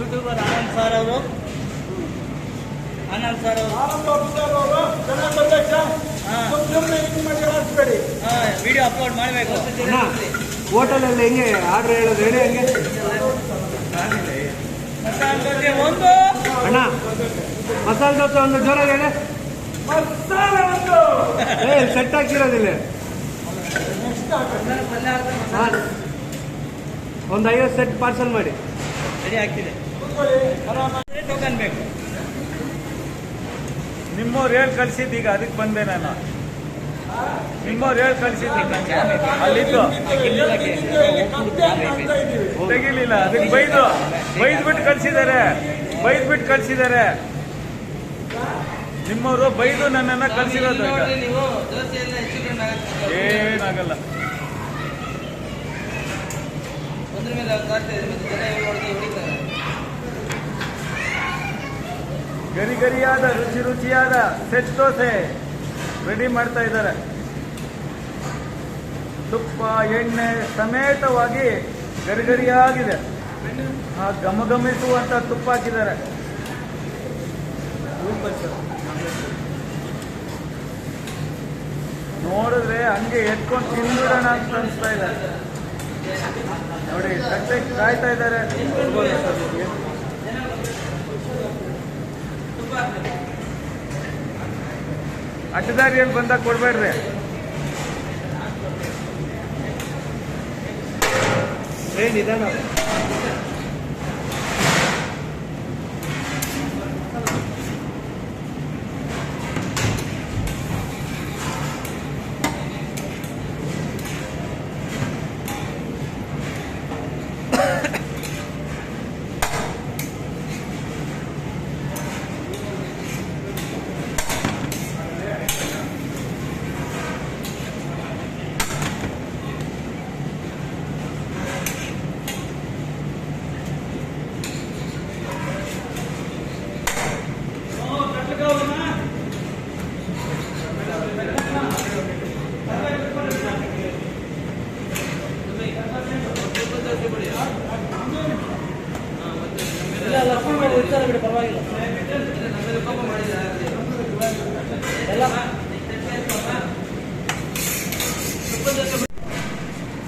ಅವರು ಆನಂದ್ ಸರ್ ಅವರು. ಆನಂದ್ ಸರ್ ಅವರು. ವಿಡಿಯೋ ಅಪ್ಲೋಡ್ ಮಾಡಬೇಕು. ಹೋಟೆಲಲ್ಲಿ ಹೆಂಗೆ? ಆರ್ಡರ್ ಹೇಳೋದು ಹೇಳಿ ಹೆಂಗೆ? ಮಸಾಲೆ ದೋಸೆ ಒಂದು. ಅಣ್ಣ ಮಸಾಲೆ ದೋಸೆ ಒಂದು ಜೋರಾಗಿ ಹೇಳಿ. ಮಸಾಲೆ ಒಂದು. ಏ ಸೆಟ್ ಹಾಕಿರೋದಿಲ್ಲ ಹಾಂ. ಒಂದು ಐವತ್ತು ಸೆಟ್ ಪಾರ್ಸಲ್ ಮಾಡಿ. ರೆಡಿ ಆಗ್ತಿದೆ. ಟೋಕನ್ ನಿಮ್ಮವ್ರು ಹೇಳಿ ಕಳ್ಸಿದ್ದು ಈಗ ಅದಕ್ಕೆ ಬಂದೆ ನಾನು. ನಿಮ್ಮವ್ರು ಹೇಳಿ ಕಳ್ಸಿದ್ದು ಅಲ್ಲಿದ್ದು. ತೆಗಿಲಿಲ್ಲ. ಅದಕ್ಕೆ ಬೈದು. ಬೈದ್ಬಿಟ್ಟು ಕಳ್ಸಿದ್ದಾರೆ. ಬೈದ್ಬಿಟ್ಟು ಕಳ್ಸಿದ್ದಾರೆ. ನಿಮ್ಮವರು ಬೈದು ನನ್ನನ್ನ ಕಳ್ಸಿರೋದು ಏನಾಗಲ್ಲ. ಗರಿ ಗರಿಯಾದ, ರುಚಿ ರುಚಿಯಾದ ಸೆಟ್ ದೋಸೆ ರೆಡಿ ಮಾಡ್ತಾ ಇದ್ದಾರೆ. ತುಪ್ಪ, ಎಣ್ಣೆ ಸಮೇತವಾಗಿ ಗರಿಗರಿಯಾಗಿದೆ ಆ ಗಮಗಮಿಸುವಂತ ತುಪ್ಪ ಹಾಕಿದ್ದಾರೆ. ನೋಡಿದ್ರೆ ಹಂಗೆ ಎತ್ಕೊಂಡು ತಿಂದ್ಬಿಡೋಣ ಅಂತ ಅನಿಸ್ತಾ ಇದೆ. ನೋಡಿ ಕಟ್ಟೆ ಕಾಯ್ತಾ ಇದ್ದಾರೆ. ಅಡ್ಡದಾರಿಯಲ್ಲಿ ಬಂದಾಗ ಕೊಡ್ಬೇಡ್ರಿ. ಏ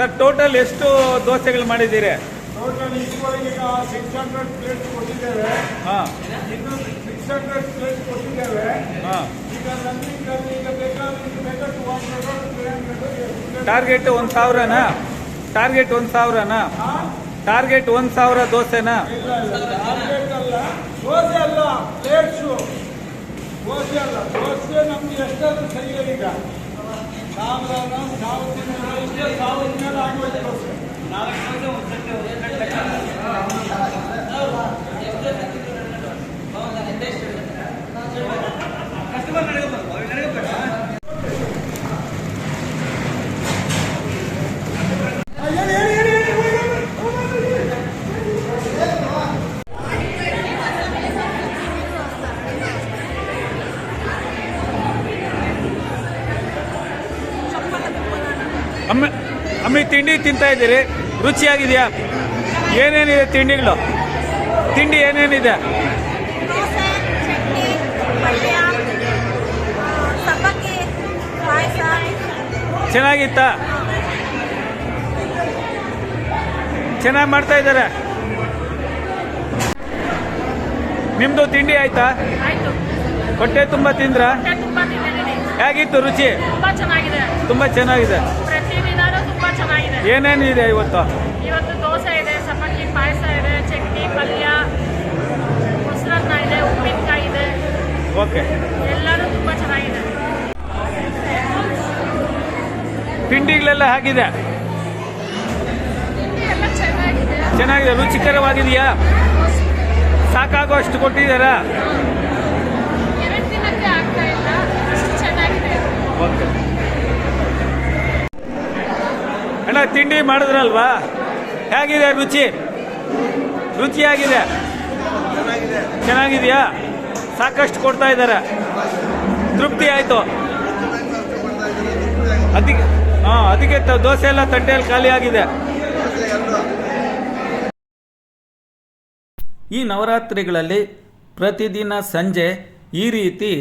ಸರ್ ಟೋಟಲ್ ಎಷ್ಟು ದೋಸೆಗಳು ಮಾಡಿದ್ದೀರಿ? ಟೋಟಲ್ ಇದುವರೆಗೆ ಸಿಕ್ಸ್ ಹಂಡ್ರೆಡ್ ಪ್ಲೇಟ್ ಕೊಟ್ಟಿದ್ದೇವೆ. ಹಾಂ. ಇನ್ನು ಸಿಕ್ಸ್ ಹಂಡ್ರೆಡ್ ಪ್ಲೇಟ್ ಕೊಟ್ಟಿದ್ದೇವೆ. ಹಾಂ. ಈಗ ಈಗ ಬೇಕಾದ್ರೆ ಈಗ two hundred three hundred target ಒಂದು ಸಾವಿರನಾ? ಟಾರ್ಗೆಟ್ ಒಂದು ಸಾವಿರನಾ? ಟಾರ್ಗೆಟ್ ಒಂದು ಸಾವಿರ ದೋಸೆನಾ? ದೋಸೆ ಅಲ್ಲ ಪ್ಲೇಟ್ಸು ದೋಸೆ ಅಲ್ಲ. ದೋಸೆ ನಮ್ಗೆ ಎಷ್ಟಾದ್ರೂ ಸರಿ ಈಗ. ಸಾವಿರ ಇಷ್ಟೇ ಆಗೋಯ್ತು ದೋಸೆ ಅಮ್ಮ ತಿಂಡಿ ತಿಂತಾ ಇದ್ದೀರಿ? ರುಚಿಯಾಗಿದೆಯಾ? ಏನೇನಿದೆ ತಿಂಡಿಗಳು? ತಿಂಡಿ ಏನೇನಿದೆ? ಚೆನ್ನಾಗಿತ್ತ? ಚೆನ್ನಾಗಿ ಮಾಡ್ತಾ ಇದ್ದಾರೆ? ನಿಮ್ದು ತಿಂಡಿ ಆಯ್ತಾ? ಹೊಟ್ಟೆ ತುಂಬ ತಿಂದ್ರ? ಹೇಗಿತ್ತು ರುಚಿ? ತುಂಬಾ ಚೆನ್ನಾಗಿದೆ. ತುಂಬ ಚೆನ್ನಾಗಿದೆ. ಚೆನ್ನಾಗಿದೆ ಏನೇನಿದೆ ಇವತ್ತು? ಇವತ್ತು ದೋಸೆ ಇದೆ ಚಪಾತಿ ಪಾಯಸ ಇದೆ ಚಟ್ನಿ ಪಲ್ಯ ಮೊಸರನ್ನ ಇದೆ ಉಪ್ಪಿನಕಾಯಿ ಇದೆ. ಓಕೆ ಎಲ್ಲರೂ ತುಂಬ ಚೆನ್ನಾಗಿದೆ. ತಿಂಡಿಗಳೆಲ್ಲ ಹಾಗಿದೆ? ಚೆನ್ನಾಗಿದೆ. ರುಚಿಕರವಾಗಿದೆಯಾ? ಸಾಕಾಗೋ ಅಷ್ಟು ಕೊಟ್ಟಿದ್ದಾರಾ ಎರಡು ದಿನಕ್ಕೆ ಆಗ್ತಾ ಇಲ್ಲ ಅಷ್ಟು ಚೆನ್ನಾಗಿದೆ ಓಕೆ ಅಣ್ಣ ತಿಂಡಿ ಮಾಡಿದ್ರಲ್ವಾ? ಹೇಗಿದೆ ರುಚಿ? ರುಚಿಯಾಗಿದೆ? ಚೆನ್ನಾಗಿದೆಯಾ? ಸಾಕಷ್ಟು ಕೊಡ್ತಾ ಇದ್ದಾರೆ. ತೃಪ್ತಿ ಆಯಿತು. ಅದಕ್ಕೆ, ಹಾಂ, ಅದಕ್ಕೆ ದೋಸೆ ಎಲ್ಲ ತಟ್ಟೆಯಲ್ಲಿ ಖಾಲಿ ಆಗಿದೆ. ಈ ನವರಾತ್ರಿಗಳಲ್ಲಿ ಪ್ರತಿದಿನ ಸಂಜೆ ಈ ರೀತಿ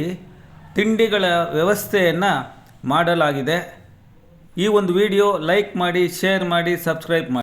ತಿಂಡಿಗಳ ವ್ಯವಸ್ಥೆಯನ್ನು ಮಾಡಲಾಗಿದೆ. ಈ ಒಂದು ವಿಡಿಯೋ ಲೈಕ್ ಮಾಡಿ ಶೇರ್ ಮಾಡಿ ಸಬ್ಸ್ಕ್ರೈಬ್ ಮಾಡಿ.